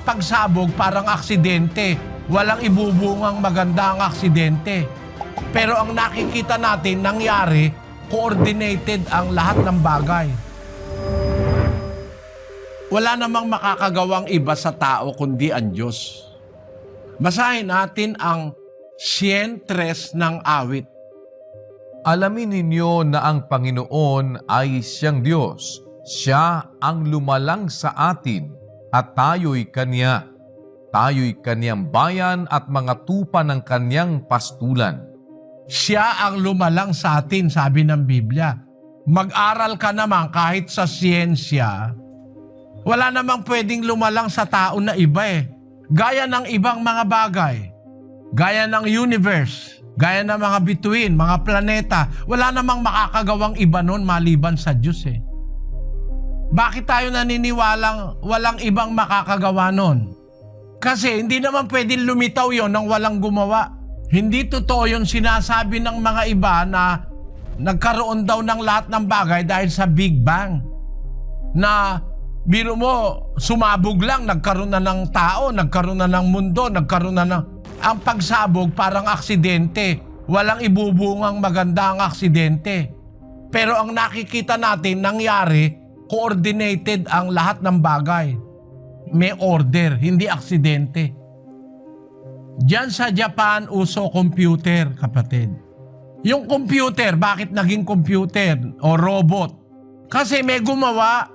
pagsabog parang aksidente. Walang ibubungang maganda ang aksidente. Pero ang nakikita natin nangyari, coordinated ang lahat ng bagay. Wala namang makakagawang iba sa tao kundi ang Diyos. Basahin natin ang siyentres ng awit. Alamin ninyo na ang Panginoon ay siyang Diyos. Siya ang lumalang sa atin at tayo'y Kanya. Tayo'y Kanyang bayan at mga tupa ng Kanyang pastulan. Siya ang lumalang sa atin, sabi ng Biblia. Mag-aral ka naman kahit sa siyensya. Wala namang pwedeng lumalang sa tao na iba eh. Gaya ng ibang mga bagay. Gaya ng universe. Gaya ng mga bituin, mga planeta. Wala namang makakagawang iba nun maliban sa Diyos eh. Bakit tayo naniniwalang walang ibang makakagawa nun? Kasi hindi naman pwedeng lumitaw yon ng walang gumawa. Hindi totoo yung sinasabi ng mga iba na nagkaroon daw ng lahat ng bagay dahil sa Big Bang. Na biro mo, sumabog lang, nagkaroon na ng tao, nagkaroon na ng mundo, nagkaroon na ng... Ang pagsabog parang aksidente. Walang ibubungang maganda ang aksidente. Pero ang nakikita natin nangyari, coordinated ang lahat ng bagay. May order, hindi aksidente. Diyan sa Japan, uso computer, kapatid. Yung computer, bakit naging computer o robot? Kasi may gumawa,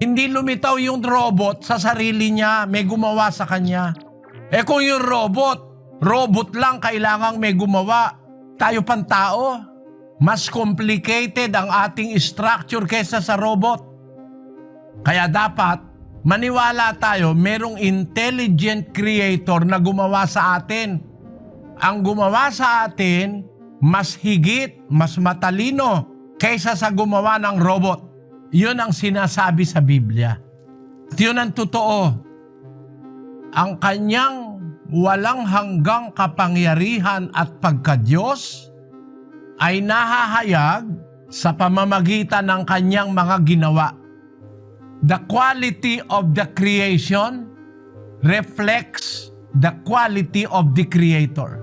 hindi lumitaw yung robot sa sarili niya, may gumawa sa kanya. Eh kung yung robot, robot lang kailangang may gumawa, tayo pang tao, mas complicated ang ating structure kesa sa robot. Kaya dapat maniwala tayo merong intelligent creator na gumawa sa atin. Ang gumawa sa atin mas higit, mas matalino kaysa sa gumawa ng robot. Yun ang sinasabi sa Biblia. At yun ang totoo. Ang kanyang walang hanggang kapangyarihan at pagkadyos ay nahahayag sa pamamagitan ng kanyang mga ginawa. The quality of the creation reflects the quality of the Creator.